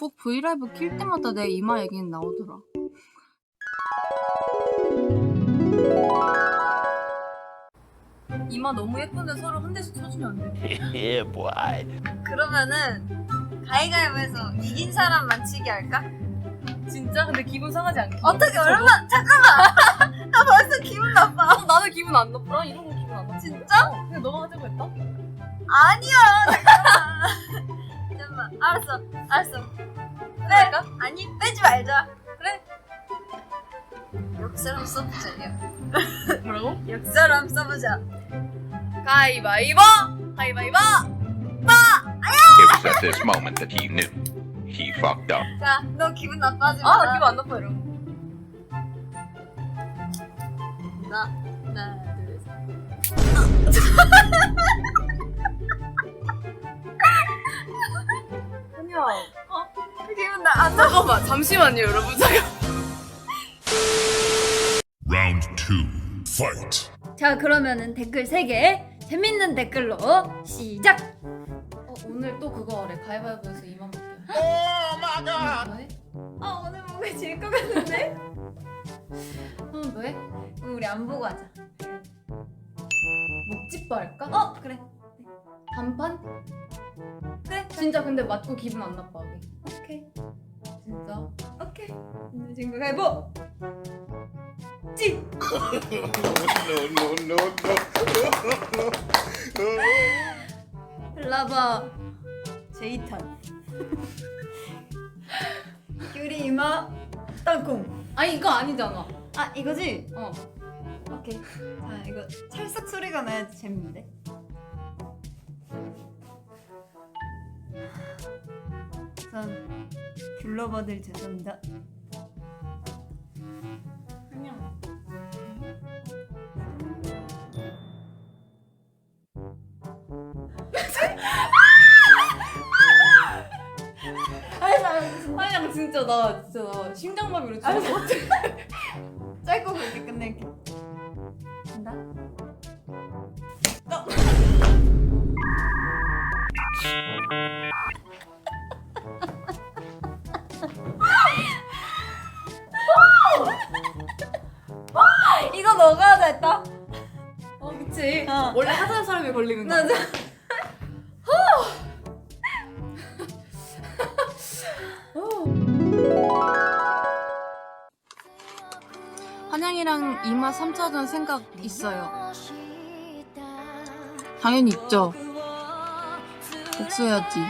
꼭 브이라이브 킬 때마다 내 이마 얘기는 나오더라. 이마 너무 예쁜데 서로 한 대씩 쳐주면 안 돼? yeah, boy. 그러면은 가위가위보에서 이긴 사람 맞히기 할까? 진짜? 근데 기분 상하지 않게? 어떻게 얼마 잠깐만 나 벌써 기분 나빠 어, 나는 기분 안 나쁘라? 이런 거 기분 안 나쁘 진짜? 어, 근데 너가 하자고 했다? 아니야 잠깐만 잠깐만 알았어 알았어 그래 아니 빼지 말자 그래 역사람 써보자요 뭐라고? 역사람 써보자 가위바위보! 가위바위보! It was at this moment that he knew. He fucked up. 자 너 기분 나빠하지 아, 나마 기분 안 나빠, 거. 나 하나 둘 셋 아니야. 나안 나. 잠깐만, 잠시만요, 여러분. 잠깐. Round two, fight. 자 그러면은 댓글 3개 재밌는 댓글로 시작 어, 오늘 또 그거 하래. 가위바위보에서 이만 볼게. 오 마이 갓! 뭐 해? 아 오늘 뭔가 질 것 같은데? 응, 뭐 해? 우리 안 보고 하자 목집도 할까? 어 그래 반판? 그래 진짜 근데 맞고 기분 안 나빠. 우리. 오케이 진짜. 오케이. 오늘 친구 가위보. 찌. 글라바 제이탄. 귤이 이마 땅콩. 아니, 이거 아니잖아. 아 이거지? 어. 오케이. 자 이거 찰싹 소리가 나야지. 재밌는데 우선 귤러버들 죄송합니다 그냥. 아니, 나, 아니, 나 진짜, 나, 진짜, 나 심장마비로 죽을 것 같아. 짧고 굵게 끝낼게 간다 그치. 어. 원래 하자는 사람이 걸리는 거야. 맞아 한양이랑 이마 3차전 생각 있어요. 당연히 있죠. 복수해야지.